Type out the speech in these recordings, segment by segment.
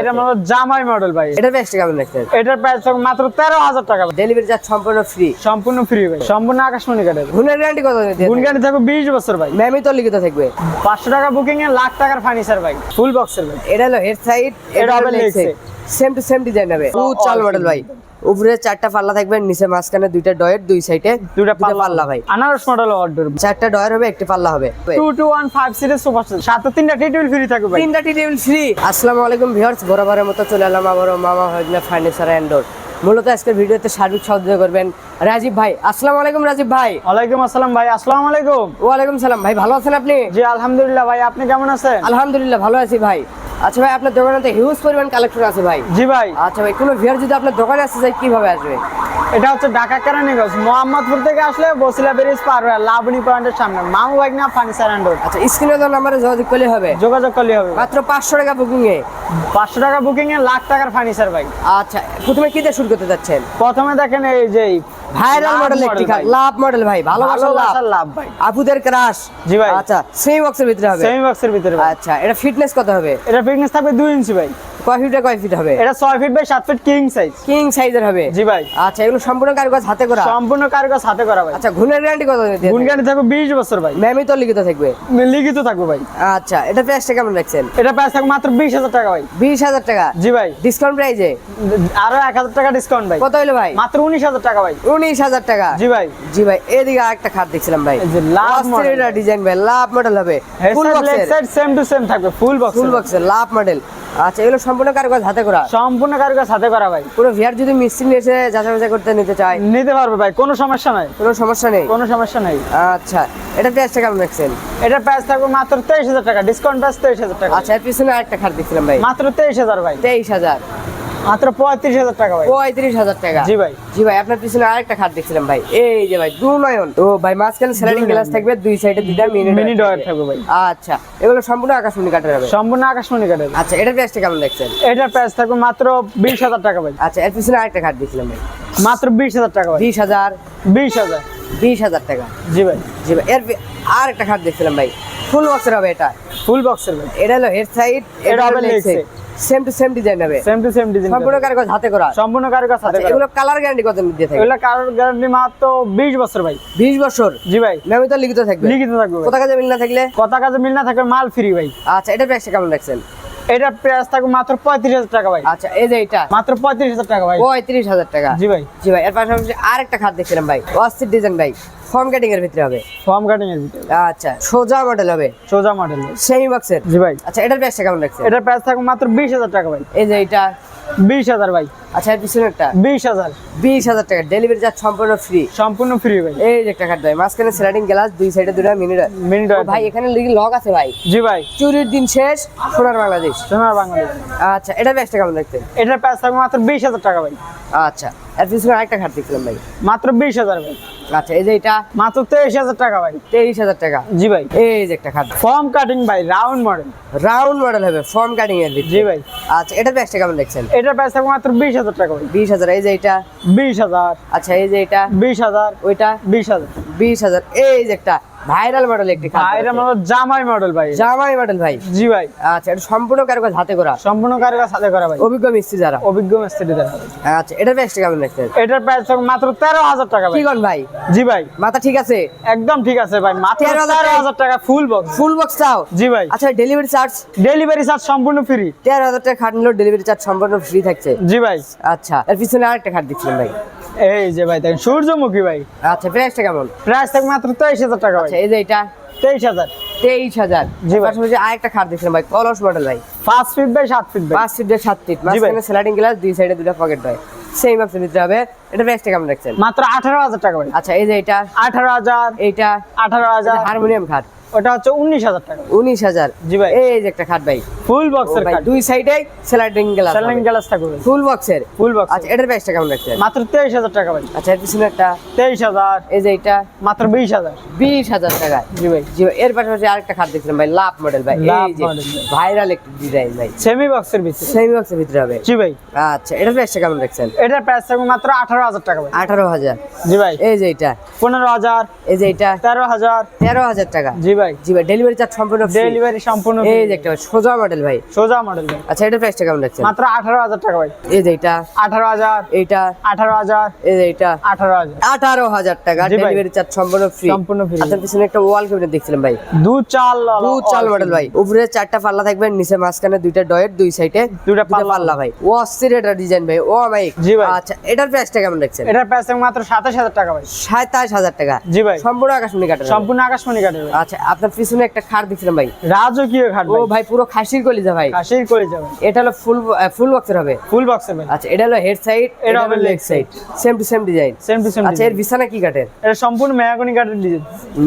এটা মনে জামাই মডেল ভাই। এটার প্রাইসটা কেমন রাখছেন এটার প্রাইস মাত্র টাকা ডেলিভারি চার্জ সম্পূর্ণ ফ্রি সম্পূর্ণ ফ্রি ভাই। সম্পূর্ণ আকাশমণি কাঠের গুণের গ্যারান্টি কত গুণ গাড়ি থাকবে বিশ বছর ভাই। মেমি তো লিখিত থাকবে। পাঁচশো টাকা বুকিং এ লাখ টাকার ফার্নিচার ভাই। ফুল বক্সের ভাই। এটা হলো হেড সাইড এটা এটা হবে হবে leg side same to same design হবে। চাল মডেল ভাই। উপরে চারটা পাল্লা থাকবে নিচে মাঝখানে দুইটা ডয়ের দুই সাইডে দুইটা পাল্লা। ভাই। আনারস মডেল অর্ডার চারটা ডয়ের হবে একটা পাল্লা হবে। Two two one five series super সাথে তিনটা টি টেবিল ফ্রি থাকবে ভাই। তিনটা টি টেবিল ফ্রি আসসালামু আলাইকুম ভিউয়ার্স বরাবরের মতো চলে এলাম আবারো মামা ভাগ্নে ফার্নিচার এন্ডর ডোর মূলত আজকের ভিডিওতে সার্বিক সহযোগিতা করবেন রাজীব ভাই। আসসালামু আলাইকুম রাজীব ভাই। ওয়ালাইকুম আসসালাম ভাই আসসালামু আলাইকুম। ওয়ালাইকুম সালাম ভাই ভালো আছেন আপনি? জি আলহামদুলিল্লাহ ভাই আপনি কেমন আছেন? আলহামদুলিল্লাহ ভালো আছি ভাই। আচ্ছা ভাই আপনার দোকানে তো হিউজ পরিমাণ কালেকশন আছে ভাই। জি ভাই। আচ্ছা ভাই কোনো ভিয়ার যদি আপনার দোকানে আসতে চাই কীভাবে আসবে? এটা হচ্ছে ঢাকা কেরানীগঞ্জ। মোহাম্মদপুর থেকে আসলে বসিলা ব্রিজ পার হয়ে লাবণী পয়েন্টের সামনে। মামু ভাগনা ফার্নিচার অ্যান্ড রোড আচ্ছা স্ক্রিনে তো নাম্বারে যোগাযোগ করলে হবে। যোগাযোগ করলে হবে। মাত্র পাঁচশো টাকা বুকিং এ। পাঁচশো টাকা বুকিং এ লাখ টাকার ফার্নিচার ভাই। আচ্ছা প্রথমে কি দিয়ে শুরু করতে যাচ্ছেন? প্রথমে দেখেন এই যে ভাইরাল লাভ মডেল একটি। লাভ মডেল ভাই ভালোবাসার লাভ। লাভ ভাই। আপুদের ক্রাশ জি ভাই। আচ্ছা সেই বক্সের ভিতরে হবে। সেমি বক্সের ভিতরে আচ্ছা এটা ফিটনেস কত হবে? এটা ফিটনেস থাকবে দুই ইঞ্চি ভাই। কয় ফিটে কয় ফিট হবে? এটা ছয় ফিট বাই সাত ফিট কিং সাইজ কিং সাইজের হবে। জি ভাই। আচ্ছা এগুলো সম্পূর্ণ কারিগর হাতে করা? সম্পূর্ণ কারিগর সাথে করা ভাই। আচ্ছা গুণের গ্যারান্টি কত গুণ গাড়ি থাকবে বিশ বছর ভাই। ম্যামই তো লিখিত থাকবে। লিখিত থাকবে ভাই। আচ্ছা এটা প্রাইসটা কেমন রাখছেন? এটা প্রাইস থাকবে মাত্র বিশ হাজার টাকা ভাই। বিশ হাজার টাকা? জি ভাই। ডিসকাউন্ট প্রাইজে আরও এক হাজার টাকা ডিসকাউন্ট ভাই। কত হইল ভাই? মাত্র উনিশ হাজার টাকা ভাই। উনিশ হাজার টাকা। জি ভাই। জি ভাই এদিকে আরেকটা খাট দেখছিলাম ভাই। লাভ। ডিজাইন ভাই লাভ মডেল হবে। ফুল বক্সের সেম টু সেম থাকবে ফুল বক্স ফুল বক্সের লাভ মডেল আচ্ছা এগুলো সম্পূর্ণ কারিগর হাতে করা? সম্পূর্ণ কারিগর সাথে করা ভাই। পুরো ভিআর যদি মিস্ত্রি এসে যাচাই বাছাই করতে নিতে চায়? নিতে পারবে ভাই কোনো সমস্যা নাই। কোনো সমস্যা নেই? কোনো সমস্যা নেই। আচ্ছা এটা প্রাইসটা কেমন রাখছেন? এটা প্রাইস থাকবে মাত্র তেইশ হাজার টাকা ডিসকাউন্ট প্রাইস তেইশ হাজার টাকা। আচ্ছা এর পিছনে আরেকটা খাট দেখছিলাম ভাই। মাত্র তেইশ হাজার ভাই। তেইশ হাজার। মাত্র পঁয়ত্রিশ হাজার টাকা ভাই। পঁয়ত্রিশ হাজার টাকা। জি ভাই। জি ভাই আপনার পিছনে আরেকটা খাট দেখছিলাম ভাই। এই যে ভাই দু নয়ন। ও ভাই মাঝখানে স্যালাডিং গ্লাস থাকবে দুই সাইডে দুইটা মিনি মিনি ডয়ার থাকবে ভাই। আচ্ছা এগুলো সম্পূর্ণ আকাশমণি কাঠের হবে। সম্পূর্ণ আকাশমণি কাঠের। আচ্ছা এটার প্রাইসটা কেমন দেখছেন? এটার প্রাইস থাকবে মাত্র বিশ হাজার টাকা ভাই। আচ্ছা এর পিছনে আরেকটা খাট দেখছিলাম ভাই। মাত্র বিশ হাজার টাকা ভাই। বিশ হাজার। বিশ হাজার। বিশ হাজার টাকা। জি ভাই। জি ভাই এর আর একটা খাট দেখছিলাম ভাই। ফুল বক্সের হবে এটা। ফুল বক্সের ভাই। এটা হলো হেড সাইড এটা হবে leg side same to same design হবে। সেম টু সেম ডিজাইন সম্পূর্ণ কারিগর হাতে করা। সম্পূর্ণ কারিগর সাথে আচ্ছা করা। এগুলো কালার গ্যারান্টি কত দিয়ে থাকে এগুলো কারোর গ্যারান্টি মাত্র বিশ বছর ভাই। বিশ বছর? জি ভাই। ম্যামই তো লিখিত থাকবে? লিখিত থাকবে। কত কাজে মিল না থাকলে? কথা কাজে মিল না থাকবে মাল ফ্রি ভাই। আচ্ছা এটা প্রাইসটা কেমন রাখছেন? এটার প্রাইস থাকবে মাত্র পঁয়ত্রিশ হাজার টাকা ভাই। আচ্ছা এই যে এটা। মাত্র পঁয়ত্রিশ হাজার টাকা ভাই। পঁয়ত্রিশ হাজার টাকা। জি ভাই। জি ভাই এর পাশাপাশি আরেকটা খাট দেখছিলাম ভাই। অস্থির ডিজাইন ভাই। ফর্ম কাটিং এর ভিতরে হবে? ফর্ম কাটিং এর ভিতরে আচ্ছা সোজা মডেল হবে? সোজা মডেল সেমি বক্সের জি ভাই। আচ্ছা এটার প্রাইসটা কেমন রাখছেন এটার প্রাইস থাকবে মাত্র বিশ হাজার টাকা ভাই। এই যে এটা? বিশ হাজার ভাই। আচ্ছা এর পিছনে একটা? বিশ হাজার। বিশ হাজার টাকা। ডেলিভারি চার্জ সম্পূর্ণ ফ্রি সম্পূর্ণ ফ্রি ভাই। এই যে একটা খাট ভাই মাঝখানে স্লাইডিং গ্লাস দুই সাইডে দুটো মিনি মিনিট ভাই এখানে লক আছে ভাই। জি ভাই। চুরির দিন শেষ সোনার বাংলাদেশ। সোনার বাংলাদেশ। আচ্ছা এটার প্রাইসটা কেমন রাখছেন এটার প্রাইস থাকবে মাত্র বিশ হাজার টাকা ভাই। আচ্ছা এর পিছনে আরেকটা খাট দেখছিলাম ভাই। মাত্র বিশ হাজার ভাই। আচ্ছা এই যে এটা মাত্র তেইশ হাজার টাকা ভাই। তেইশ হাজার টাকা। জি ভাই। এই যে একটা খাট। ফর্ম কাটিং ভাই রাউন্ড মডেল রাউন্ড মডেল হবে ফর্ম কাটিং এর জি ভাই। আচ্ছা এটার প্রাইসটা কেমন দেখছেন? এটার প্রাইস মাত্র বিশ হাজার টাকা ভাই। বিশ হাজার এই যে এটা? বিশ হাজার। আচ্ছা এই যে এটা? বিশ হাজার। ওইটা? বিশ হাজার। বিশ হাজার। এই যে একটা ভাইরাল মডেল একটি খাট ভাই এটা মনে হয় জামাই মডেল ভাই। জামাই মডেল ভাই। জি ভাই। আচ্ছা এটা সম্পূর্ণ কারিগর হাতে করা? সম্পূর্ণ কারিগর সাথে করা ভাই। অভিজ্ঞ মিস্ত্রি যারা? অভিজ্ঞ মিস্ত্রি দ্বারা আচ্ছা এটার প্রাইসটা কেমন দেখছেন? এটার প্রাইস মাত্র তেরো হাজার টাকা ভাই। কি কোন ভাই? জি ভাই। মাথা ঠিক আছে? একদম ঠিক আছে ভাই। মাত্র 13,000 তেরো হাজার টাকা ফুল বক্স ফুল বক্স চাও? জি ভাই। আচ্ছা ডেলিভারি চার্জ ডেলিভারি চার্জ সম্পূর্ণ ফ্রি তেরো হাজার টাকা খাট নিলেও ডেলিভারি চার্জ সম্পূর্ণ ফ্রি থাকছে। জি ভাই। আচ্ছা এর পিছনে আরেকটা খাট দিচ্ছিলাম ভাই। এই যে ভাই দেখেন সূর্যমুখী ভাই। আচ্ছা প্রাইসটা কেমন? প্রাইস থাকবে মাত্র তেইশ হাজার টাকা ভাই। আচ্ছা এই যে এটা তেইশ হাজার। তেইশ হাজার। জি ভাই। পাশাপাশি আরেকটা খাট দিচ্ছিলাম ভাই কলস মডেল ভাই। পাঁচ ফিট বাই সাত ফিট পাঁচ ফিট দিয়ে সাত ফিট ভাই। মাঝখানে স্লাইডিং গ্লাস দুই সাইডে দুটো পকেট হয় সেই বক্সের ভিতরে হবে। এটা প্রাইসটা কেমন রাখছেন? মাত্র আঠারো হাজার টাকা ভাই। আচ্ছা এই যে এটা আঠারো হাজার। এইটা? আঠারো হাজার। হারমোনিয়াম খাট। ওটা হচ্ছে উনিশ হাজার টাকা। উনিশ হাজার। জি ভাই। এই যে একটা খাট ভাই। ফুল বক্সের ভাই দুই সাইডে স্লাইডিং গ্লাস স্যালেন গ্লাস থাকবে ফুল বক্সের ফুল বক্স আচ্ছা এটার প্রাইসটা কেমন রাখছেন? মাত্র তেইশ হাজার টাকা ভাই। আচ্ছা এর পিছনে একটা তেইশ হাজার। এই যে এটা মাত্র বিশ হাজার। বিশ হাজার টাকা। জি ভাই। জি ভাই এর পাশাপাশি আরেকটা খাট দেখছিলাম ভাই লাভ মডেল ভাই। এই যে ভাইরাল একটি ডিজাইন ভাই। সেমি বক্সের ভিতরে। সেমি বক্সের ভিতরে হবে। জি ভাই। আচ্ছা এটার প্রাইসটা কেমন রাখছেন? এটার প্রাইস থাকবে মাত্র আঠারো হাজার টাকা ভাই। আঠারো হাজার। জি ভাই। এই যে এটা পনেরো হাজার। এই যে এটা তেরো হাজার। তেরো হাজার টাকা। জি ভাই? জি ভাই ডেলিভারি চার্জ সম্পূর্ণ ডেলিভারি সম্পূর্ণ এই যে একটা সোজা মডেল ভাই। সোজা মডেল ভাই। আচ্ছা এটার প্রাইসটা কেমন রাখছেন মাত্র আঠারো হাজার টাকা ভাই। এই যে এটা। আঠারো হাজার। এইটা। আঠারো হাজার। এই যে এটা। আঠারো হাজার। আঠারো হাজার টাকা ডেলিভারি চার্জ সম্পূর্ণ ফ্রি সম্পূর্ণ free। আপনার পিছনে একটা ওয়াল ক্যাবিনেট দেখছিলাম ভাই। দু চাল দু চাল মডেল ভাই। উপরে চারটা পাল্লা থাকবে নিচে মাঝখানে দুইটা ডয়ের দুই সাইডে দুইটা পাল্লা। পাল্লা ভাই। ও অস্থির এটা ডিজাইন ভাই। ও ভাই। জি ভাই। আচ্ছা এটার প্রাইসটা কেমন রাখছেন এটার প্রাইস মাত্র সাতাশ হাজার টাকা ভাই। সাতাশ হাজার টাকা। জি ভাই। সম্পূর্ণ আকাশমণি কাটা সম্পূর্ণ আকাশমণি কাঠের আচ্ছা আপনার পিছনে একটা খাট দেখছিলাম ভাই। রাজকীয় খাট ও ভাই। ভাই পুরো খাসির কলিজা ভাই। কাশির করে যাবে এটা হলো ফুল ফুল বক্সের হবে। ফুল বক্সের ভাই। আচ্ছা এটা হলো হেড সাইড এটা হবে leg side same to same design same to same আচ্ছা এর বিছানা কি কাটের এটা সম্পূর্ণ মেয়াগনি কাঠের ডিজাইন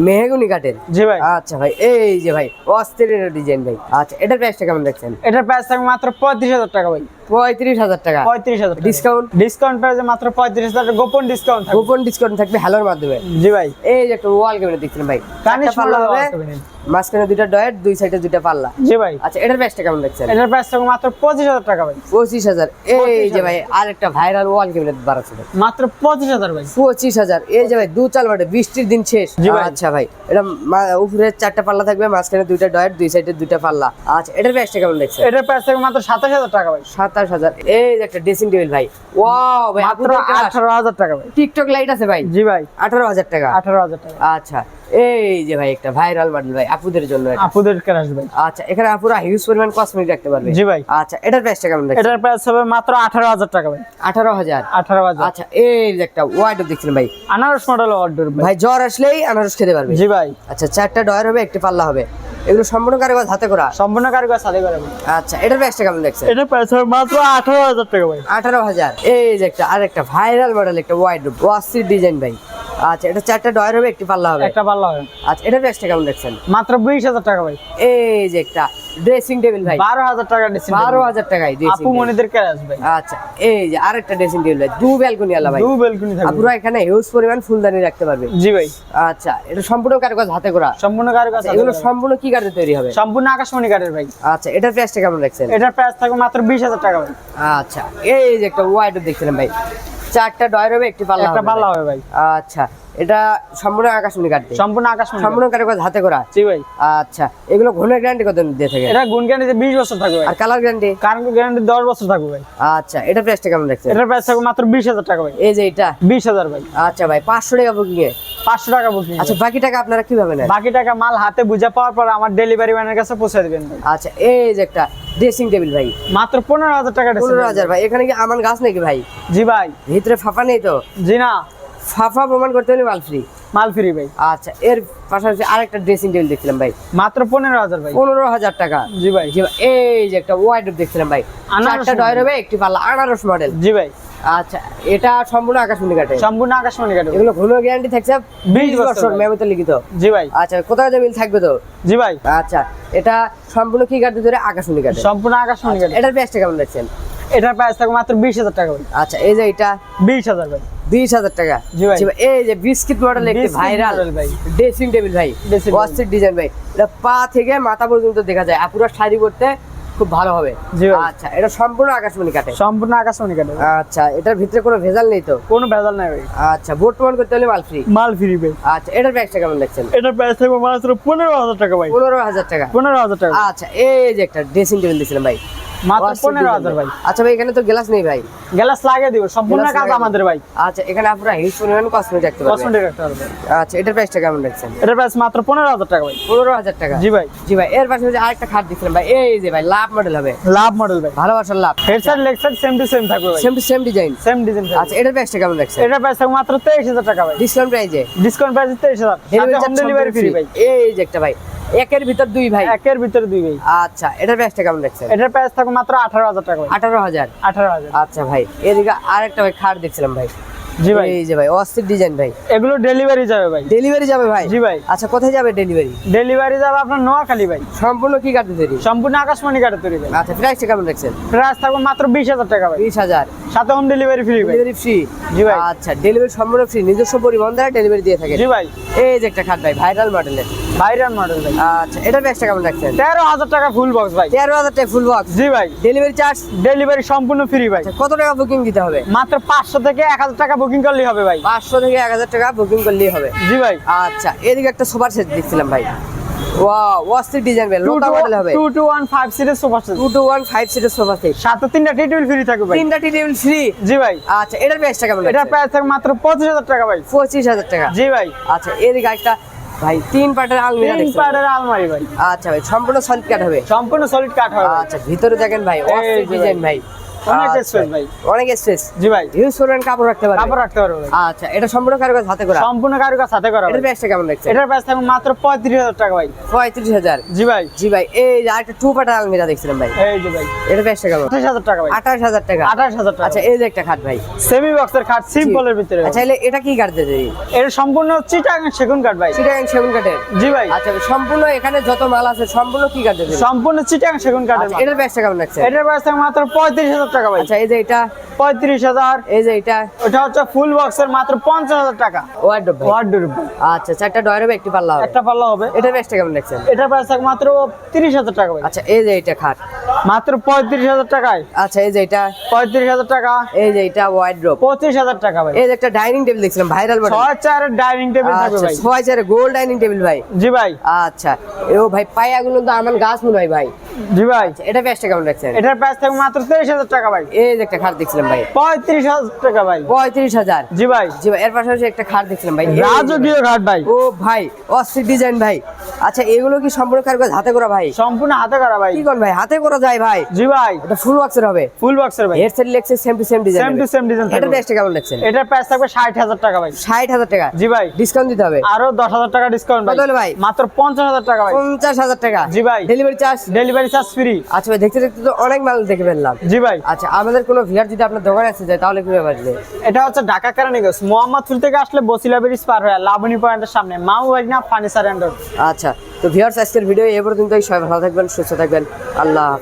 মেহগুনি কাটের জি ভাই। আচ্ছা ভাই এই যে ভাই অস্থির ডিজাইন ভাই। আচ্ছা এটার প্রাইসটা কেমন দেখছেন? এটার প্রাইস থাকবে মাত্র পঁয়ত্রিশ হাজার টাকা ভাই। পঁয়ত্রিশ হাজার টাকা। পঁয়ত্রিশ হাজার ডিসকাউন্ট ডিসকাউন্ট প্রাইসে মাত্র পঁয়ত্রিশ হাজার টাকা। গোপন ডিসকাউন্ট গোপন ডিসকাউন্ট থাকবে হ্যালোর মাধ্যমে জি ভাই। এই যে একটা ওয়াল ক্যাবিনেট দেখছিলাম ভাই। কানে ভালো হবে। মাঝখানে দুইটা ডয়েট দুই সাইডে দুইটা পাল্লা। জি ভাই। আচ্ছা এটার প্রাইসটা কেমন দেখছেন? এটার প্রাইস থাকবে মাত্র পঁচিশ হাজার টাকা ভাই। পঁচিশ হাজার। এই যে ভাই আরেকটা ভাইরাল ওয়াল বাড়াচ্ছে ভাই? মাত্র পঁচিশ হাজার ভাই। পঁচিশ হাজার। এই যে ভাই দু চাল বাটে বৃষ্টির দিন শেষ। জি ভাই। আচ্ছা ভাই এটা উপরে চারটা পাল্লা থাকবে মাঝখানে দুইটা ডয়েট দুই সাইডে দুইটা পাল্লা। আচ্ছা এটার প্রাইসটা কেমন দেখছেন? এটার প্রাইস থাকবে মাত্র সাতাশ হাজার টাকা ভাই। সাতাশ হাজার। এই যে একটা ড্রেসিং টেবিল ভাই। ওয়াও ভাই মাত্র আঠারো হাজার টাকা ভাই। টিকটক লাইট আছে ভাই? জি ভাই। আঠারো হাজার টাকা। আঠারো হাজার টাকা। আচ্ছা। এই যে ভাই একটা ভাইরাল মডেল ভাই আপুদের জন্য আপুদের ক্রাশ ভাই আচ্ছা এখানে আপুরা হিউজ পরিমাণ কসমেটিক রাখতে পারবে। জি ভাই। আচ্ছা এটার প্রাইসটা কেমন দেখছেন? এটার প্রাইস হবে মাত্র আঠারো হাজার টাকা ভাই। আঠারো হাজার? আঠারো হাজার। আচ্ছা এই যে একটা ওয়াইড দেখছিলেন ভাই। আনারস মডেল অর্ডার ভাই জ্বর আসলেই আনারস খেতে পারবে। জি ভাই। আচ্ছা চারটা ডয়ার হবে একটি পাল্লা হবে। এগুলো সম্পূর্ণ কারিগর হাতে করা? সম্পূর্ণ কারিগর হাতে করে আচ্ছা এটার প্রাইসটা কেমন দেখছেন? এটার প্রাইস হবে মাত্র আঠারো হাজার টাকা ভাই। আঠারো হাজার। এই যে একটা আর একটা ভাইরাল মডেল একটা ওয়াইড ওয়াসির ডিজাইন ভাই। আচ্ছা এটা চারটা ডয়ার হবে একটি পাল্লা হবে? একটা পাল্লা হবে। আচ্ছা এটার প্রাইসটা কেমন দেখছেন? মাত্র বিশ হাজার টাকা ভাই। এই যে একটা ড্রেসিং টেবিল ভাই। বারো হাজার টাকা ডিসকাউন্ট বারো হাজার টাকায় ড্রেসিং আপু মনিদের ক্রাশ ভাই আচ্ছা এই যে আরেকটা ড্রেসিং টেবিল ভাই দু ব্যালকনি আলা ভাই। দু বেলকুনি থাকবে। আপুরা এখানে হিউজ পরিমাণ ফুলদানি রাখতে পারবে। জি ভাই। আচ্ছা এটা সম্পূর্ণ কারিগর হাতে করা। সম্পূর্ণ কারিগর আচ্ছা, এগুলো সম্পূর্ণ কি কাঠে তৈরি হবে? সম্পূর্ণ আকাশমণি কাঠের ভাই। আচ্ছা এটার প্রাইসটা কেমন রাখছেন এটার প্রাইস থাকবে মাত্র বিশ হাজার টাকা ভাই। আচ্ছা এই যে একটা ওয়াইড দেখছিলাম ভাই। চারটা ডয়ের হবে একটি পাল্লা একটা পাল্লা হবে ভাই। আচ্ছা। এটা সম্পূর্ণ আকাশমণি কাটতে সম্পূর্ণ আকাশমণি সম্পূর্ণ হাতে করা। জি ভাই। আচ্ছা এগুলো ঘনের গ্যারান্টি কত দিয়ে থাকে? এটা গুণ গ্যারান্টি বিশ বছর থাকবে আর কালার গ্যারান্টি কারেন্ট গ্যারান্টি দশ বছর থাকবে ভাই। আচ্ছা এটা প্রাইসটা কেমন রাখছেন এটার প্রাইস থাকবে মাত্র বিশ হাজার টাকা ভাই। এই যে এটা? বিশ হাজার ভাই। আচ্ছা ভাই পাঁচশো টাকা বুকিং এ? পাঁচশো টাকা বুকিং আচ্ছা বাকি টাকা আপনারা কীভাবে নেন? বাকি টাকা মাল হাতে বুঝে পাওয়ার পর আমার ডেলিভারি ম্যানের কাছে পৌঁছে দেবেন আচ্ছা এই যে একটা ড্রেসিং টেবিল ভাই। মাত্র পনেরো হাজার টাকা পনেরো ডিসকাউন্ট হাজার ভাই এখানে কি আমার গাছ নাকি ভাই? জি ভাই। ভিতরে ফাঁপা নেই তো? জি না। ফাঁপা প্রমাণ করতে হলে মাল ফ্রি মাল ফ্রি ভাই। আচ্ছা এর পাশাপাশি আরেকটা ড্রেসিং টেবিল দেখছিলাম ভাই। মাত্র পনেরো হাজার ভাই। পনেরো হাজার টাকা। জি ভাই। জি ভাই, এই যে একটা ওয়াইড দেখছিলাম ভাই। আনারস চারটা ডয়ের হবে একটি পাল্লা আনারস মডেল জি ভাই। আচ্ছা এটা সম্পূর্ণ আকাশমণি কাটে সম্পূর্ণ আকাশমণি কাঠের। এগুলো ঘন গ্যারান্টি থাকছে বিশ বছর। মেমোতে লিখিত। জি ভাই। আচ্ছা কোথাও যে মিল থাকবে তো? জি ভাই। আচ্ছা এটা সম্পূর্ণ কি কাটতে ধরে আকাশমণি কাটে সম্পূর্ণ আকাশমণি কাঠের। এটার প্রাইসটা কেমন দেখছেন? এটার প্রাইস থাকবে মাত্র বিশ হাজার টাকা ভাই। আচ্ছা এই যে এটা? বিশ হাজার ভাই। বিশ হাজার টাকা? জি ভাই। এই যে বিস্কিট মডেল একটি ভাইরাল ভাই। ড্রেসিং টেবিল ভাই Dressing ডিজাইন ভাই। এটা পা থেকে মাথা পর্যন্ত দেখা যায়। আপুরা শাড়ি করতে খুব ভালো হবে। আচ্ছা এটা সম্পূর্ণ আকাশমণি কাটে। সম্পূর্ণ আকাশমণি কাঠের আচ্ছা এটার ভিতরে কোনো ভেজাল নেই তো? কোনো ভেজাল নাই ভাই। আচ্ছা বোট প্রমাণ করতে হলে মাল ফ্রি মাল ফ্রি ভাই। আচ্ছা এটার প্রাইসটা কেমন দেখছেন? এটার প্রাইস থাকবে মাত্র পনেরো হাজার টাকা ভাই। পনেরো হাজার টাকা। পনেরো হাজার টাকা। আচ্ছা এই যে একটা ড্রেসিং টেবিল দিয়েছিলাম ভাই। মাত্র ভাই। আচ্ছা ভাই এখানে তো গ্লাস নেই ভাই। গ্যালাস লাগিয়ে দিব সম্পূর্ণ কাজ আমাদের ভাই। আচ্ছা এখানে আপনারা হিউজ পরিমাণ কসমেটিক রাখতে পারবেন। কসমেটিক রাখতে পারবে আচ্ছা এটার প্রাইসটা কেমন দেখছেন? এটার প্রাইস মাত্র পনেরো হাজার টাকা ভাই। পনেরো হাজার টাকা। জি ভাই। জি ভাই এর পাশাপাশি আরেকটা খাট দিচ্ছিলাম ভাই। এই যে ভাই লাভ মডেল হবে। লাভ মডেল ভাই। ভালোবাসার love. Head side leg same to same থাকবে ভাই। Same to same design same design আচ্ছা এটার প্রাইসটা কেমন দেখছেন? এটার প্রাইস মাত্র তেইশ হাজার টাকা ভাই। ডিসকাউন্ট ডিসকাউন্ট প্রাইস তেইশ হাজার। হোম ডেলিভারি ফ্রি ভাই। এই যে একটা ভাই। একের ভিতর দুই ভাই? একের ভিতর দুই ভাই। আচ্ছা এটার প্রাইসটা কেমন দেখছেন? এটার প্রাইস থাকবে মাত্র আঠারো হাজার টাকা আঠারো হাজার? আঠারো হাজার। আচ্ছা ভাই এদিকে আরেকটা ভাই খাট দেখছিলাম ভাই। জি ভাই। এই যে ভাই অস্থির ডিজাইন ভাই। এগুলো ডেলিভারি যাবে ভাই। ডেলিভারি যাবে ভাই? জি ভাই। আচ্ছা কোথায় যাবে ডেলিভারি? ডেলিভারি যাবে আপনার নোয়াখালী ভাই। সম্পূর্ণ কি কাটতে তৈরি? সম্পূর্ণ আকাশমণি কাটে তৈরি ভাই। আচ্ছা প্রাইসটা কেমন দেখছেন? প্রাইস থাকবে মাত্র বিশ হাজার টাকা ভাই। বিশ হাজার। সাথে home delivery free delivery free জি ভাই। আচ্ছা ডেলিভারি সম্পূর্ণ ফ্রি নিজস্ব পরিবহন দ্বারা ডেলিভারি দিয়ে থাকে জি ভাই। এই যে একটা খাট ভাই ভাইরাল মডেলের ভাইরান মডেল ভাই। আচ্ছা এটার প্রাইসটা কেমন রাখছেন? তেরো হাজার টাকা ফুল বক্স ভাই। তেরো হাজার টাকা ফুল বক্স জি ভাই। ডেলিভারি চার্জ ডেলিভারি সম্পূর্ণ ফ্রি ভাই। কত টাকা বুকিং দিতে হবে? মাত্র পাঁচশো থেকে এক হাজার টাকা বুকিং করলেই হবে ভাই। পাঁচশো থেকে এক হাজার টাকা বুকিং করলেই হবে। জি ভাই। আচ্ছা এদিকে একটা সোফার সেট দেখছিলাম ভাই। ওয়াও ওয়াস্তির ডিজাইন ভাই লোটা মডেল হবে। টু টু ওয়ান ফাইভ সিটের সোফা সেট সিটের সোফা সেট সাথে তিনটা টি টেবিল ফ্রি থাকবে ভাই। তিনটা টি টেবিল ফ্রি জি ভাই। আচ্ছা এটার প্রাইসটা কেমন এটা প্রাইস মাত্র টাকা ভাই। পঁচিশ হাজার টাকা। জি ভাই। আচ্ছা ভাই তিন পার্টের আলমিরা তিন দেখছেন। আলমারি ভাই। আচ্ছা ভাই সম্পূর্ণ সলিড কাট হবে। সম্পূর্ণ সলিড কাঠ হবে। আচ্ছা ভিতরে দেখেন ভাই অস্থির ডিজাইন ভাই। অনেক ভাই। অনেক স্পেস জি ভাই। ইউজ করবেন কাপড় রাখতে পারবেন। কাপড় রাখতে পারবে আচ্ছা এটা সম্পূর্ণ কারুকাজ হাতে করা? সম্পূর্ণ কারুকাজ সাথে করা এটার প্রাইসটা কেমন দেখছেন? এটার প্রাইস থাকবে মাত্র পঁয়ত্রিশ হাজার টাকা ভাই। পঁয়ত্রিশ হাজার? জি ভাই। জি ভাই এই যে আরেকটা টু পার্টের আলমিরা দেখছিলাম ভাই। এই যে ভাই। এটার প্রাইসটা কেমন? আঠাশ হাজার টাকা ভাই। আঠাশ হাজার টাকা। আঠাশ হাজার টাকা আচ্ছা এই যে একটা খাট ভাই। সেমি বক্সের খাট সিম্পলের ভিতরে আচ্ছা এটা কি দিতে এর সম্পূর্ণ চিটাং সেগুন কাঠ ভাই। সেগুন কাঠের জি ভাই। আচ্ছা সম্পূর্ণ এখানে যত মাল আছে সম্পূর্ণ কি দিতে সম্পূর্ণ চিটাং সেগুন কাঠের আচ্ছা এটার প্রাইসটা কেমন লাগছে? এটার প্রাইস মাত্র পঁয়ত্রিশ হাজার টাকা ভাই। আচ্ছা এই যে এটা পঁয়ত্রিশ হাজার। এই যে এটা ওটা হচ্ছে ফুল বক্সের মাত্র পঞ্চাশ হাজার টাকা। ওয়ার্ডরোব ওয়ার্ডরোব আচ্ছা চারটা ডয়ার হবে একটি পাল্লা হবে। একটা পাল্লা হবে। এটার প্রাইসটা কেমন লাগছে এটার প্রাইস মাত্র তিরিশ হাজার টাকা আচ্ছা এই যে এটা খাট। মাত্র পঁয়ত্রিশ হাজার টাকায়। আচ্ছা এই যে এটা। পঁয়ত্রিশ হাজার টাকা। এই যে এটা ওয়ার্ডরোব পঁচিশ হাজার টাকা ভাই। এই যে একটা ডাইনিং টেবিল দেখছিলাম ভাইরাল ছয় চারের ডাইনিং টেবিল থাকবে আচ্ছা ভাই। ছয় চারে গোল ডাইনিং টেবিল ভাই। জি ভাই। আচ্ছা ও ভাই পায়াগুলো তো আমার গাছ মনে হয় ভাই। জি ভাই। আচ্ছা, এটা প্রাইসটা কেমন লাগছে এটার প্রাইস থাকবে মাত্র তেইশ হাজার টাকা ভাই? এই যে একটা খাট দেখছিলাম ভাই। পঁয়ত্রিশ হাজার টাকা ভাই। পঁয়ত্রিশ হাজার। জি ভাই। জি ভাই এর পাশাপাশি একটা খাট দেখছিলাম ভাই। ভাই। রাজকীয় ঘাট ভাই। ও ভাই অস্থির ডিজাইন ভাই। আচ্ছা এগুলো কি সম্পূর্ণ কারুকাজ হাতে করা ভাই? সম্পূর্ণ হাতে করা ভাই। কি কোন ভাই? হাতে করা যায় ভাই। জি ভাই। এটা ফুল বক্সের হবে। ফুল বক্সের ভাই। Head set লেগছে same to same design same to same design এটা প্রাইসটা কেমন লাগছে? এটার প্রাইস থাকবে ষাট হাজার টাকা ভাই। ষাট হাজার টাকা। জি ভাই। ডিসকাউন্ট দিতে হবে। আরও দশ হাজার টাকা ডিসকাউন্ট কত হলো ভাই? মাত্র পঞ্চাশ হাজার টাকা ভাই। পঞ্চাশ হাজার টাকা। জি ভাই। Delivery charge delivery charge free আচ্ছা ভাই দেখতে দেখতে তো অনেক মাল দেখে ফেললাম। জি ভাই। আচ্ছা আমাদের কোনো ভিআর যদি আপনার দোকানে আসতে যায় তাহলে কীভাবে আসবে? এটা হচ্ছে ঢাকা কেরানীগঞ্জ। মোহাম্মদপুর থেকে আসলে বসিলা ব্রিজ পার হয়ে লাবণী পয়েন্টের সামনে মাউ ভাইনা ফার্নিচার অ্যান্ড আচ্ছা তো ভিআর আজকের ভিডিও এ পর্যন্তই। সবাই ভালো থাকবেন সুস্থ থাকবেন। আল্লাহ হাফেজ।